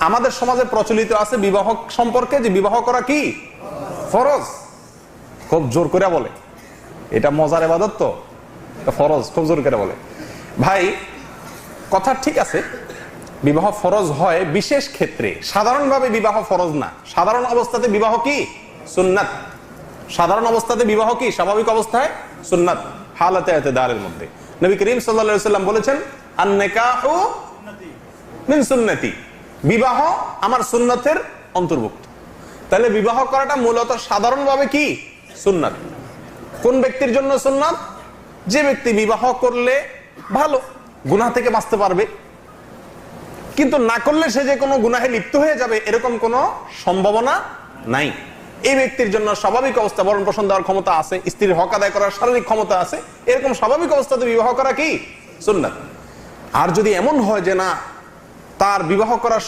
আমাদের সমাজে প্রচলিত আছে বিবাহ সম্পর্কে, যে বিবাহ করা কি? ফরজ। খুব জোর করে বলে। এটা মজার এবাদত তো। ফরজ, খুব জোর করে বলে। ভাই, কথা ঠিক আছে। বিবাহ ফরজ হয় বিশেষ ক্ষেত্রে। সাধারণভাবে বিবাহ ফরজ না। সাধারণ অবস্থাতে বিবাহ কি? সুন্নাত। সাধারণ অবস্থাতে বিবাহ কি? স্বাভাবিক অবস্থায় সুন্নাত। হালাতে দালের মধ্যে। নবী করিম সাল্লা সাল্লাম বলেছেন, আন্নেকাহু মিন সুন্নতি। বিবাহ আমার সুন্নতের অন্তর্ভুক্ত। তাহলে বিবাহ করাটা মূলত সাধারণভাবে কি? সুন্নাত। কোন ব্যক্তির জন্য সুন্নাত? যে ব্যক্তি বিবাহ করলে ভালো, গুনাহ থেকে বাঁচতে পারবে। কিন্তু না করলে সে যে কোনো গুনাহে লিপ্ত হয়ে যাবে, এরকম কোনো সম্ভাবনা নাই। এই ব্যক্তির জন্য স্বাভাবিক অবস্থা, বরণ পোষণ দেওয়ার ক্ষমতা আছে, স্ত্রীর হক আদায় করার শারীরিক ক্ষমতা আছে, এরকম স্বাভাবিক অবস্থাতে বিবাহ করা কি? সুন্নাত। আর যদি এমন হয় যে না, তার বিবাহ করার